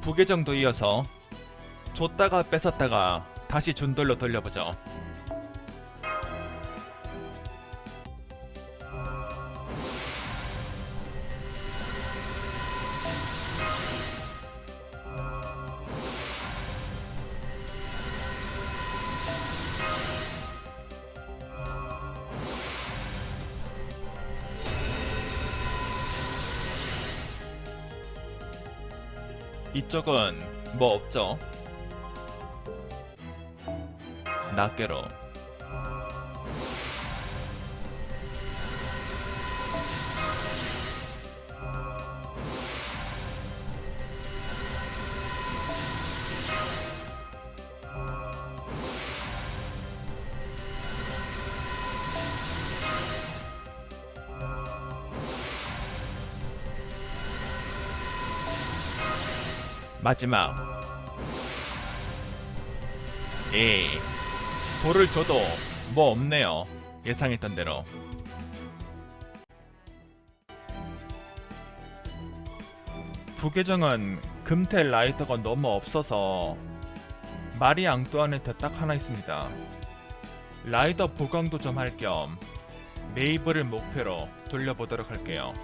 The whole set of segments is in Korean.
부계정도 이어서 줬다가 뺏었다가 다시 준 돌로 돌려보죠. 이쪽은 뭐 없죠? 낱개로 마지막. 예. 돌을 줘도 뭐 없네요. 예상했던 대로. 부계정은 금태 라이터가 너무 없어서 마리 앙뚜아네트 딱 하나 있습니다. 라이더 보강도 좀 할 겸 메이블을 목표로 돌려보도록 할게요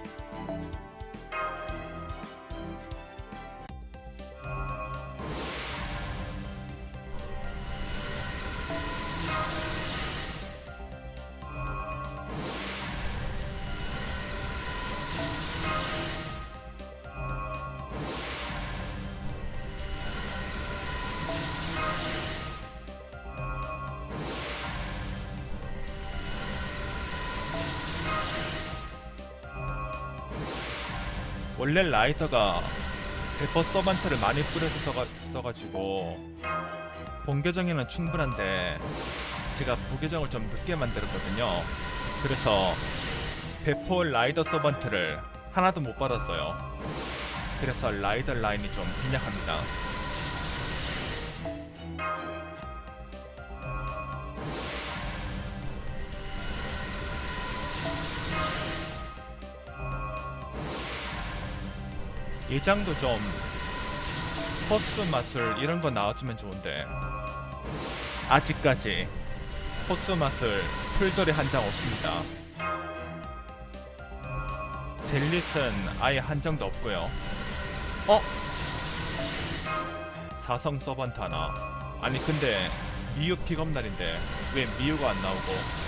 원래 라이터가 페퍼 서반트를 많이 뿌려서 써가, 써가지고 본계정에는 충분한데 제가 부계정을 좀 늦게 만들었거든요. 그래서 페퍼 라이더 서반트를 하나도 못 받았어요. 그래서 라이더 라인이 좀 빈약합니다. 예장도 좀 포스 맛을 이런 거 나와주면 좋은데 아직까지 포스 맛을 풀돌이 한장 없습니다. 젤릿은 아예 한 장도 없고요. 어? 사성 서번트 하나. 아니 근데 미유 픽업 날인데 왜 미유가 안 나오고?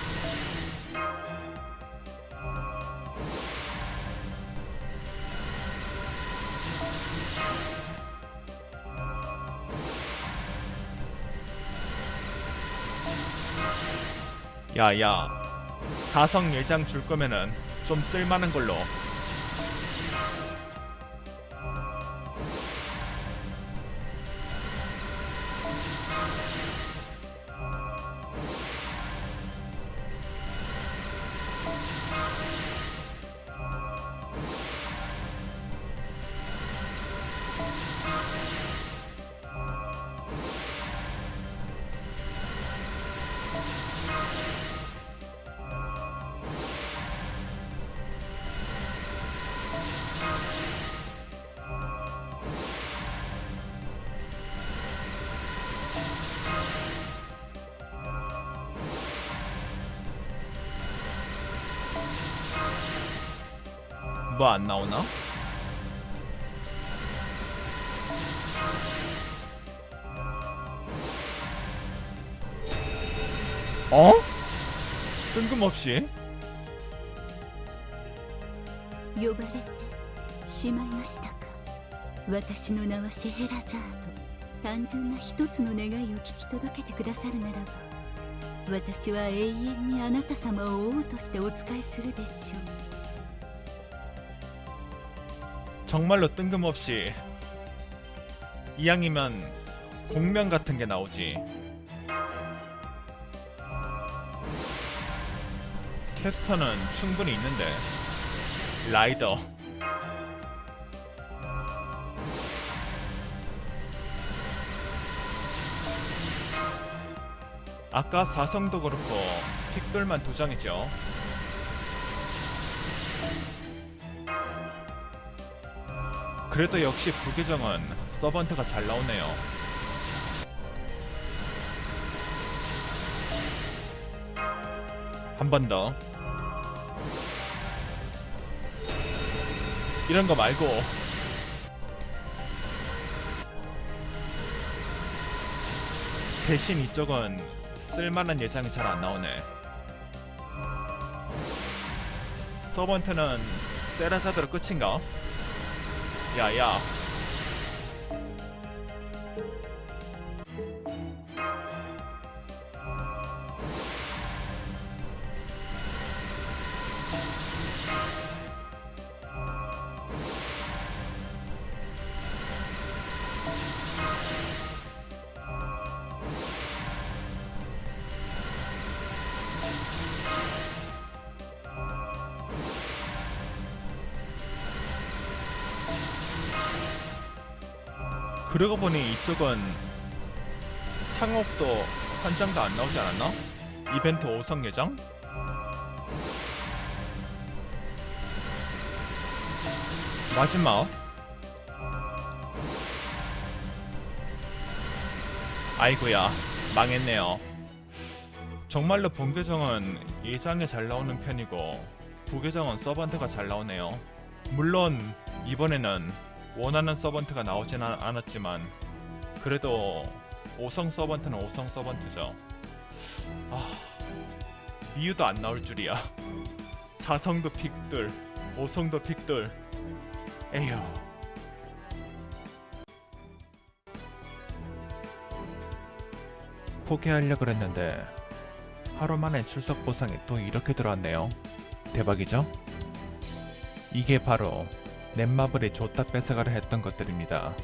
야야 사성 예장 줄 거면은 좀 쓸만한 걸로 뭐 안 나오나? 어? 뜬금없이 呼ばれてしまいましたか私の名はシェヘラザード単純な一つの願いを聞き届けてくださるならば 私は永遠にあなた様を王としてお仕えするでしょう 정말로 뜬금없이 이왕이면 공명 같은 게 나오지 캐스터는 충분히 있는데 라이더 아까 사성도 그렇고 픽돌만 두 장이죠 그래도 역시 부계정은 서번트가 잘 나오네요. 한 번 더. 이런 거 말고 대신 이쪽은 쓸만한 예장이 잘 안 나오네. 서번트는 세라자드로 끝인가? 야야 그러고 보니 이쪽은 창업도 한 장도 안 나오지 않았나? 이벤트 5성 예정? 마지막 아이고야 망했네요 정말로 본계정은 예장에 잘 나오는 편이고 부계정은 서번트가 잘 나오네요 물론 이번에는 원하는 서번트가 나오진 않- 않았지만 그래도 5성 서번트는 5성 서번트죠. 아 리유도 안 나올 줄이야. 4성도 픽들 5성도 픽들. 에휴. 포기하려고 그랬는데 하루 만에 출석 보상이 또 이렇게 들어왔네요. 대박이죠? 이게 바로 넷마블이 줬다 뺏어가려 했던 것들입니다.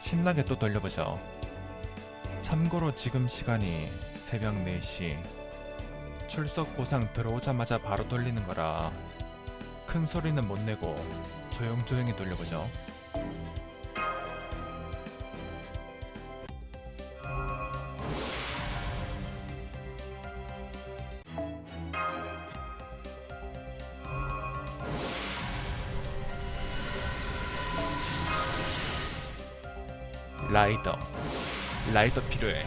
신나게 또 돌려보죠. 참고로 지금 시간이 새벽 4시. 출석 보상 들어오자마자 바로 돌리는 거라 큰 소리는 못 내고 조용조용히 돌려보죠. 라이더. 라이더 필요해.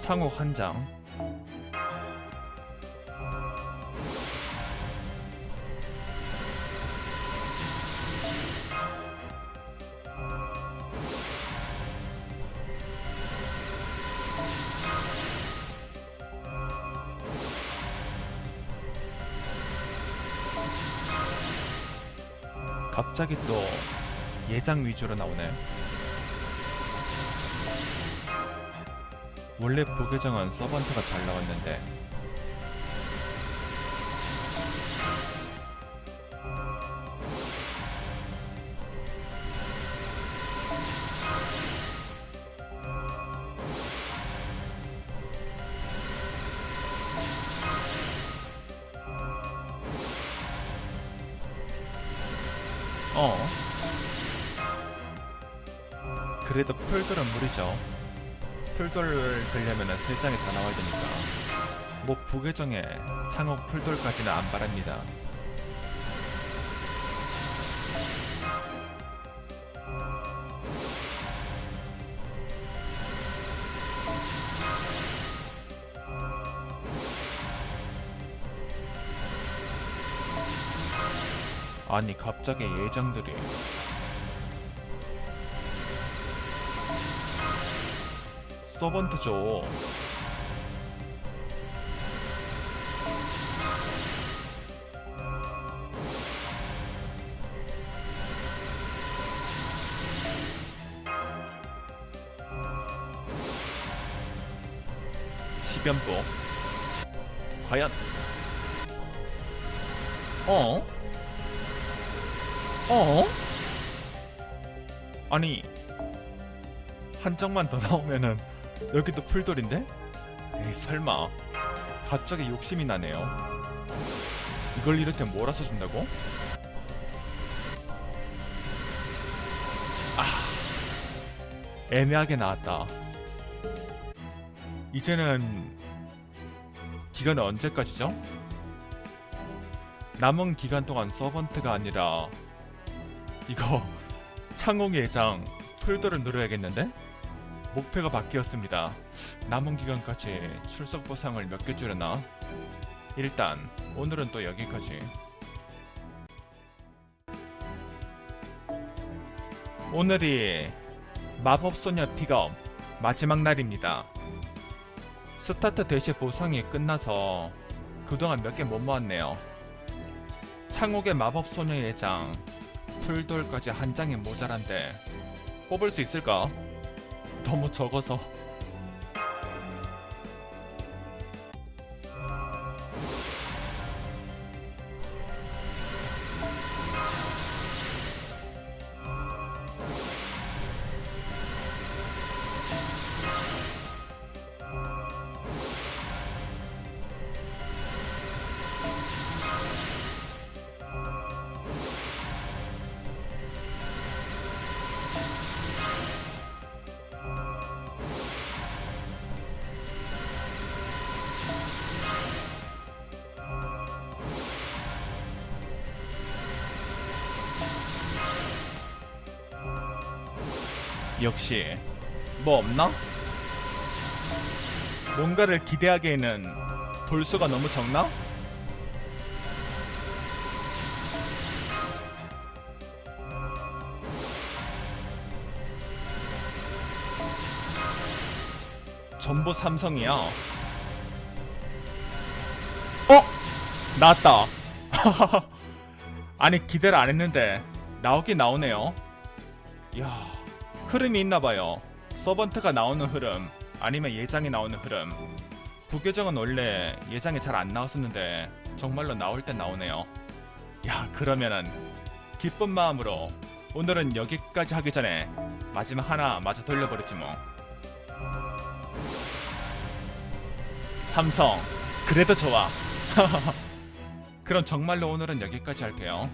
창옥 한 장. 갑자기 또 예장 위주로 나오네. 원래 부계정은 서번트가 잘 나왔는데 어. 그래도 풀들은 무리죠. 풀돌을 들려면 세 장이 다 나와야 되니까. 뭐 부계정에 창업 풀돌까지는 안 바랍니다 아니 갑자기 예정들이 서번트 줘. 시변보. 과연? 어? 어? 아니 한쪽만 더 나오면은 여기도 풀돌인데? 에이 설마 갑자기 욕심이 나네요 이걸 이렇게 몰아서 준다고? 아 애매하게 나왔다 이제는 기간은 언제까지죠? 남은 기간 동안 서번트가 아니라 이거 창홍의 예장 풀도를 누려야겠는데? 목표가 바뀌었습니다. 남은 기간까지 출석 보상을 몇 개 주려나? 일단 오늘은 또 여기까지. 오늘이 마법소녀 픽업 마지막 날입니다. 스타트 대시 보상이 끝나서 그동안 몇 개 못 모았네요. 창옥의 마법소녀 예장 풀돌까지 한 장이 모자란데 뽑을 수 있을까? 너무 적어서 역시 뭐 없나? 뭔가를 기대하기에는 돌수가 너무 적나? 전부 삼성이야. 어? 나왔다. 아니 기대를 안 했는데 나오긴 나오네요. 야 흐름이 있나봐요. 서번트가 나오는 흐름 아니면 예장이 나오는 흐름. 부계정은 원래 예장이 잘 안 나왔었는데 정말로 나올 땐 나오네요. 야 그러면은 기쁜 마음으로 오늘은 여기까지 하기 전에 마지막 하나 마저 돌려버렸지 뭐. 삼성 그래도 좋아. 그럼 정말로 오늘은 여기까지 할게요.